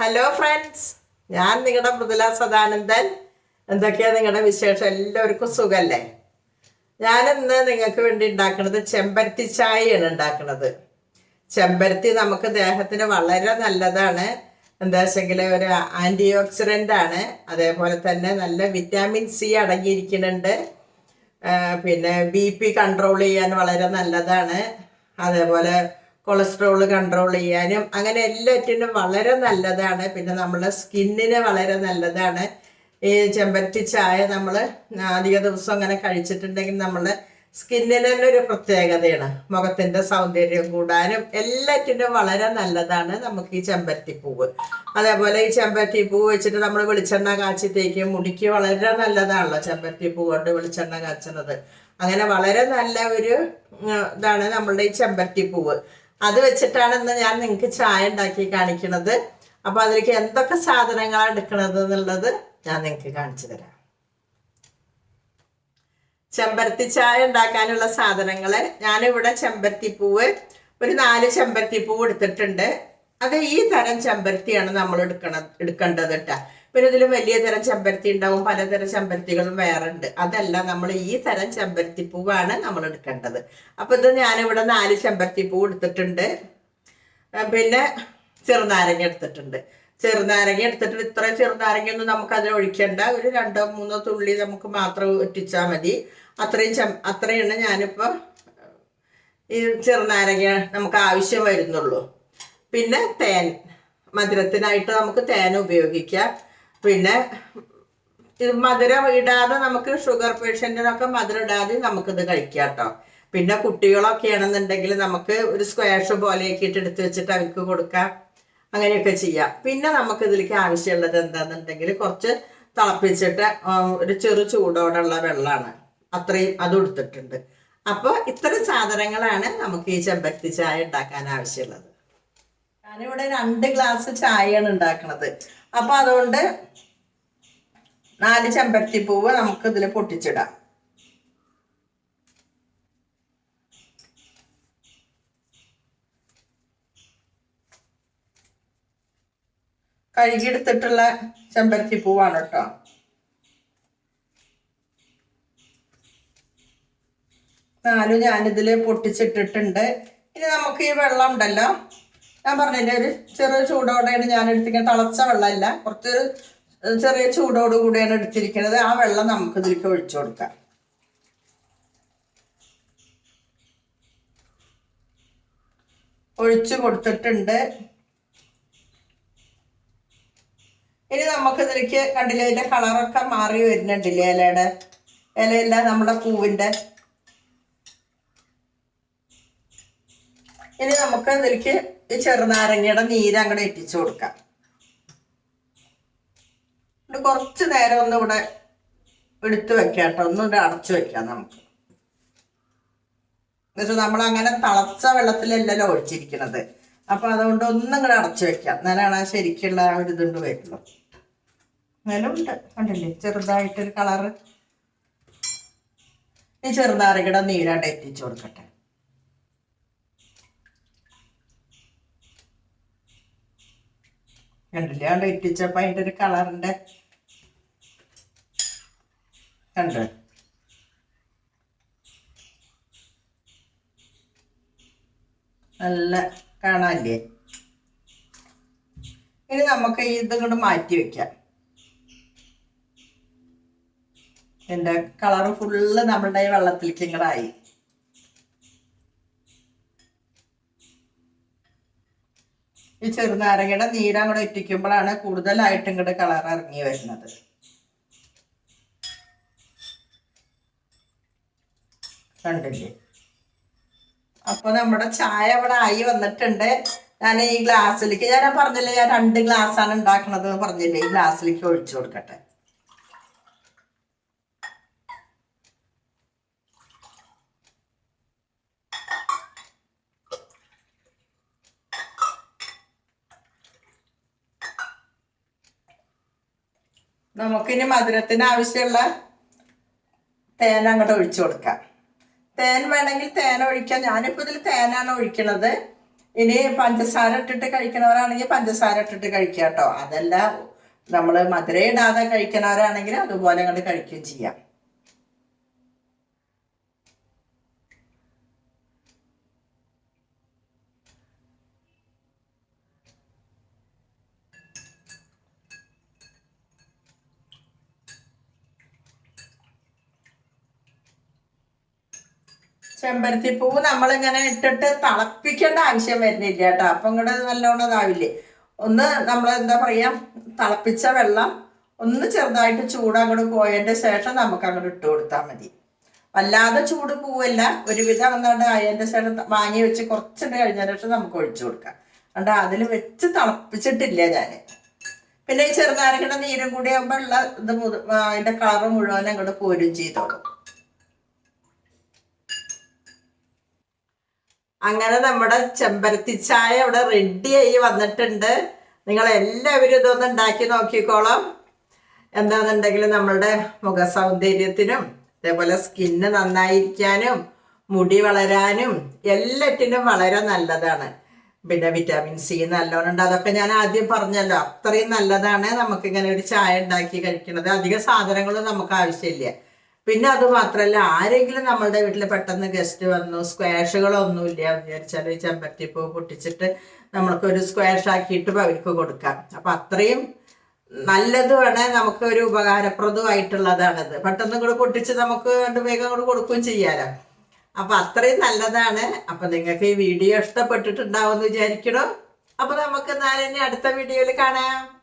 Hello friends ഞാൻ നിങ്ങളുടെ മൃദുല സദാനന്ദൻ. എന്തൊക്കെയാണ് നിങ്ങളുടെ വിശേഷം? എല്ലാവർക്കും സുഖല്ലേ? ഞാനിന്ന് നിങ്ങൾക്ക് വേണ്ടി ഉണ്ടാക്കുന്നത് ചെമ്പരത്തി ചായയാണ് ഉണ്ടാക്കുന്നത്. ചെമ്പരത്തി നമുക്ക് ദേഹത്തിന് വളരെ നല്ലതാണ്. എന്താ വെച്ചെങ്കിൽ ഒരു ആന്റി ഓക്സിഡന്റ് ആണ്. അതേപോലെ തന്നെ നല്ല വിറ്റാമിൻ സി അടങ്ങിയിരിക്കുന്നുണ്ട്. പിന്നെ ബി പി കൺട്രോൾ ചെയ്യാൻ വളരെ നല്ലതാണ്. അതേപോലെ കൊളസ്ട്രോൾ കൺട്രോൾ ചെയ്യാനും അങ്ങനെ എല്ലാറ്റിനും വളരെ നല്ലതാണ്. പിന്നെ നമ്മുടെ സ്കിന്നിന് വളരെ നല്ലതാണ്. ഈ ചെമ്പരത്തി ചായ നമ്മൾ അധിക ദിവസം അങ്ങനെ കഴിച്ചിട്ടുണ്ടെങ്കിൽ നമ്മുടെ സ്കിന്നിന് തന്നെ ഒരു പ്രത്യേകതയാണ്. മുഖത്തിന്റെ സൗന്ദര്യം കൂടാനും എല്ലാറ്റിനും വളരെ നല്ലതാണ് നമുക്ക് ഈ ചെമ്പരത്തി പൂവ്. അതേപോലെ ഈ ചെമ്പരത്തി പൂവ് വെച്ചിട്ട് നമ്മൾ വെളിച്ചെണ്ണ കാച്ചി തേക്കും. മുടിക്ക് വളരെ നല്ലതാണല്ലോ ചെമ്പരത്തി പൂ കൊണ്ട് വെളിച്ചെണ്ണ കാച്ചുന്നത്. അങ്ങനെ വളരെ നല്ല ഒരു ഇതാണ് നമ്മളുടെ ഈ ചെമ്പരത്തി പൂവ്. അത് വെച്ചിട്ടാണ് ഇന്ന് ഞാൻ നിങ്ങൾക്ക് ചായ ഉണ്ടാക്കി കാണിക്കുന്നത് അപ്പൊ അതിലേക്ക് എന്തൊക്കെ സാധനങ്ങളാണ് എടുക്കുന്നത് എന്നുള്ളത് ഞാൻ നിങ്ങൾക്ക് കാണിച്ചു തരാം. ചെമ്പരത്തി ചായ ഉണ്ടാക്കാനുള്ള സാധനങ്ങൾ. ഞാനിവിടെ ചെമ്പരത്തി പൂവ് ഒരു നാല് ചെമ്പരത്തി പൂവ് എടുത്തിട്ടുണ്ട് അത് ഈ തരം ചെമ്പരത്തിയാണ് നമ്മൾ എടുക്കണ എടുക്കേണ്ടത് കേട്ടാ പിന്നെ ഇതിൽ വലിയ തരം ചെമ്പരത്തി ഉണ്ടാവും പലതരം ചെമ്പരത്തികളും വേറെ ഉണ്ട് അതല്ല നമ്മൾ ഈ തരം ചെമ്പരത്തി പൂവാണ് നമ്മൾ എടുക്കേണ്ടത്. അപ്പൊ ഇത് ഞാനിവിടെ നാല് ചെമ്പരത്തി പൂവ് എടുത്തിട്ടുണ്ട് പിന്നെ ചെറുനാരങ്ങ എടുത്തിട്ടുണ്ട്. ചെറുനാരങ്ങ എടുത്തിട്ട് ഇത്ര ചെറുനാരങ്ങയൊന്നും നമുക്ക് അതിൽ ഒഴിക്കേണ്ട. ഒരു രണ്ടോ മൂന്നോ തുള്ളി നമുക്ക് മാത്രം ഒറ്റിച്ചാൽ മതി. അത്രയും ചെ അത്രയാണ് ഞാനിപ്പോൾ ഈ ചെറുനാരങ്ങ നമുക്ക് ആവശ്യം വരുന്നുള്ളൂ. പിന്നെ തേൻ മധുരത്തിനായിട്ട് നമുക്ക് തേൻ ഉപയോഗിക്കാം. പിന്നെ മധുരം ഇടാതെ നമുക്ക് ഷുഗർ പേഷ്യന്റിനൊക്കെ മധുരം ഇടാതെ നമുക്കിത് കഴിക്കാം കേട്ടോ. പിന്നെ കുട്ടികളൊക്കെ ആണെന്നുണ്ടെങ്കിൽ നമുക്ക് ഒരു സ്ക്വാഷ് പോലെയൊക്കെ ഇട്ട് എടുത്ത് വെച്ചിട്ട് അവർക്ക് കൊടുക്കാം. അങ്ങനെയൊക്കെ ചെയ്യാം. പിന്നെ നമുക്ക് ഇതിലേക്ക് ആവശ്യമുള്ളത് എന്താണെന്നുണ്ടെങ്കിൽ കുറച്ച് തിളപ്പിച്ചിട്ട് ഒരു ചെറു ചൂടോടുള്ള വെള്ളമാണ്. അത്രയും അത് കൊടുത്തിട്ടുണ്ട്. അപ്പോൾ ഇത്തരം സാധനങ്ങളാണ് നമുക്ക് ഈ ചെമ്പരത്തി ചായ ഉണ്ടാക്കാൻ ആവശ്യമുള്ളത്. ഞാനിവിടെ രണ്ട് ഗ്ലാസ് ചായയാണ് ഉണ്ടാക്കുന്നത് അപ്പൊ അതുകൊണ്ട് നാല് ചെമ്പരത്തി പൂവ് നമുക്ക് ഇതിൽ പൊട്ടിച്ചിടാം. കഴുകിയെടുത്തിട്ടുള്ള ചെമ്പരത്തി പൂവാണ് കേട്ടോ. നാലും ഞാനിതിൽ പൊട്ടിച്ചിട്ടിട്ടുണ്ട്. ഇനി നമുക്ക് ഈ വെള്ളം ഉണ്ടല്ലോ. ഞാൻ പറഞ്ഞതിന്റെ ഒരു ചെറിയ ചൂടോടെയാണ് ഞാൻ എടുത്തിരിക്കുന്നത്. തിളച്ച വെള്ളമല്ല കുറച്ചൊരു ചെറിയ ചൂടോട് കൂടിയാണ് എടുത്തിരിക്കുന്നത്. ആ വെള്ളം നമുക്ക് ഇതിലേക്ക് ഒഴിച്ചു കൊടുക്കാം. ഒഴിച്ചു കൊടുത്തിട്ടുണ്ട്. ഇനി നമുക്ക് ഇതിലേക്ക് കണ്ടില്ലേ ഇതിന്റെ കളറൊക്കെ മാറി വരുന്നുണ്ടില്ലേ ഇലയുടെ? ഇലയല്ല നമ്മുടെ പൂവിന്റെ ഇനി നമുക്ക് അതിലേക്ക് ഈ ചെറുനാരങ്ങയുടെ നീര് അങ്ങോട്ട് എത്തിച്ചു കൊടുക്കാം. കുറച്ച് നേരം ഒന്ന് ഇവിടെ എടുത്തു വെക്കാട്ടോ കേട്ടോ. ഇവിടെ അടച്ചു വെക്കാം നമുക്ക്. എന്നുവെച്ചാൽ നമ്മൾ അങ്ങനെ തിളച്ച വെള്ളത്തിലല്ലല്ലോ ഒഴിച്ചിരിക്കുന്നത്. അപ്പൊ അതുകൊണ്ട് ഒന്നും കൂടെ അടച്ചു വെക്കാം. എന്നാലാണ് ആ ശരിക്കുള്ള ആ ഒരു ഇതുണ്ട് വരുന്നത്. എന്നാലും ഉണ്ട്. കണ്ടില്ലേ? ചെറുതായിട്ടൊരു കളറ്. ഈ ചെറുനാരങ്ങയുടെ നീരാണ്ട് എത്തിച്ചു കൊടുക്കട്ടെ. കണ്ടില്ലേ? അവിടെ ഇട്ടിച്ചപ്പോൾ അതിന്റെ ഒരു കളറിന്റെ കണ്ടോ? നല്ല കാണാല്ലേ ഇനി നമുക്ക് ഇതും കൊണ്ട് മാറ്റി വെക്കാം. എന്താ കളർ ഫുള്ള് നമ്മളുടെ വെള്ളത്തിലേക്ക് ഇങ്ങടായി ഈ ചെറുനാരങ്ങയുടെ നീര കൂടെ ഇറ്റിക്കുമ്പോഴാണ് കൂടുതലായിട്ട് ഇങ്ങോട്ട് കളർ ഇറങ്ങി വരുന്നത്. കണ്ടില്ലേ? അപ്പൊ നമ്മുടെ ചായ അവിടെ ആയി വന്നിട്ടുണ്ട്. ഞാൻ ഈ ഗ്ലാസ്സിലേക്ക് ഞാൻ പറഞ്ഞില്ലേ ഞാൻ രണ്ട് ഗ്ലാസ് ആണ് ഉണ്ടാക്കണത് പറഞ്ഞില്ലേ? ഈ ഗ്ലാസ്സിലേക്ക് ഒഴിച്ചു കൊടുക്കട്ടെ. നമുക്കിനി മധുരത്തിന് ആവശ്യമുള്ള തേൻ അങ്ങോട്ട് ഒഴിച്ചു കൊടുക്കാം. തേൻ വേണമെങ്കിൽ തേൻ ഒഴിക്കാം. ഞാനിപ്പോൾ ഇതിൽ തേനാണ് ഒഴിക്കണത്. ഇനി പഞ്ചസാര ഇട്ടിട്ട് കഴിക്കുന്നവരാണെങ്കിൽ പഞ്ചസാര ഇട്ടിട്ട് കഴിക്കാം കേട്ടോ അതല്ല നമ്മൾ മധുര ഇടാതെ കഴിക്കുന്നവരാണെങ്കിൽ അതുപോലെ അങ്ങോട്ട് കഴിക്കുകയും ചെയ്യാം. ചെമ്പരത്തി പൂവ് നമ്മളിങ്ങനെ ഇട്ടിട്ട് തിളപ്പിക്കേണ്ട ആവശ്യം വരുന്നില്ല കേട്ടോ. അപ്പം കൂടെ നല്ലോണം ഇതാവില്ലേ? ഒന്ന് നമ്മൾ എന്താ പറയാ തിളപ്പിച്ച വെള്ളം ഒന്ന് ചെറുതായിട്ട് ചൂട് അങ്ങോട്ട് പോയതിന്റെ ശേഷം നമുക്ക് അങ്ങോട്ട് ഇട്ട് കൊടുത്താൽ മതി. വല്ലാതെ ചൂട് പൂവല്ല ഒരുവിധം വന്നുകൊണ്ട് അതിന്റെ ശേഷം വാങ്ങി വെച്ച് കുറച്ചുണ്ട് കഴിഞ്ഞതിന് ശേഷം നമുക്ക് ഒഴിച്ചു കൊടുക്കാം. അതുകൊണ്ട് അതിൽ വെച്ച് തിളപ്പിച്ചിട്ടില്ല ഞാൻ പിന്നെ ഈ ചെറുനാരങ്ങയുടെ നീരും കൂടി ആകുമ്പോൾ ഉള്ള ഇത് അതിന്റെ കളറ് മുഴുവൻ അങ്ങോട്ട് പോരും ചെയ്തോളും. അങ്ങനെ നമ്മുടെ ചെമ്പരത്തി ചായ ഇവിടെ റെഡിയായി വന്നിട്ടുണ്ട്. നിങ്ങൾ എല്ലാവരും ഇതൊന്ന് ഉണ്ടാക്കി നോക്കിക്കോളാം. എന്താണെന്നുണ്ടെങ്കിൽ നമ്മളുടെ മുഖ സൗന്ദര്യത്തിനും അതേപോലെ സ്കിന്ന് നന്നായിരിക്കാനും മുടി വളരാനും എല്ലാറ്റിനും വളരെ നല്ലതാണ്. പിന്നെ വിറ്റാമിൻ സി നല്ലോണം ഉണ്ട്. അതൊക്കെ ഞാൻ ആദ്യം പറഞ്ഞല്ലോ അത്രയും നല്ലതാണ് നമുക്ക് ഇങ്ങനെ ഒരു ചായ ഉണ്ടാക്കി കഴിക്കുന്നത് അധികം സാധനങ്ങളും നമുക്ക് ആവശ്യമില്ല. പിന്നെ അത് മാത്രല്ല ആരെങ്കിലും നമ്മളുടെ വീട്ടിൽ പെട്ടെന്ന് ഗസ്റ്റ് വന്നു സ്ക്വാഷുകളൊന്നുമില്ല വിചാരിച്ചാൽ ഈ ചെമ്പരത്തിപ്പൂ പൊട്ടിച്ചിട്ട് നമ്മൾക്കൊരു സ്ക്വാഷ് ആക്കിയിട്ട് അവർക്ക് കൊടുക്കാം. അപ്പൊ അത്രയും നല്ലത് വേണേ നമുക്ക് ഒരു ഉപകാരപ്രദമായിട്ടുള്ളതാണത്. പെട്ടെന്ന് കൂടെ പൊട്ടിച്ച് നമുക്ക് രണ്ട് വേഗം കൂടെ കൊടുക്കുകയും ചെയ്യാലോ. അപ്പൊ അത്രയും നല്ലതാണ്. അപ്പൊ നിങ്ങൾക്ക് ഈ വീഡിയോ ഇഷ്ടപ്പെട്ടിട്ടുണ്ടാവും എന്ന് വിചാരിക്കണോ? അപ്പൊ നമുക്ക് നാളെ അടുത്ത വീഡിയോയിൽ കാണാം.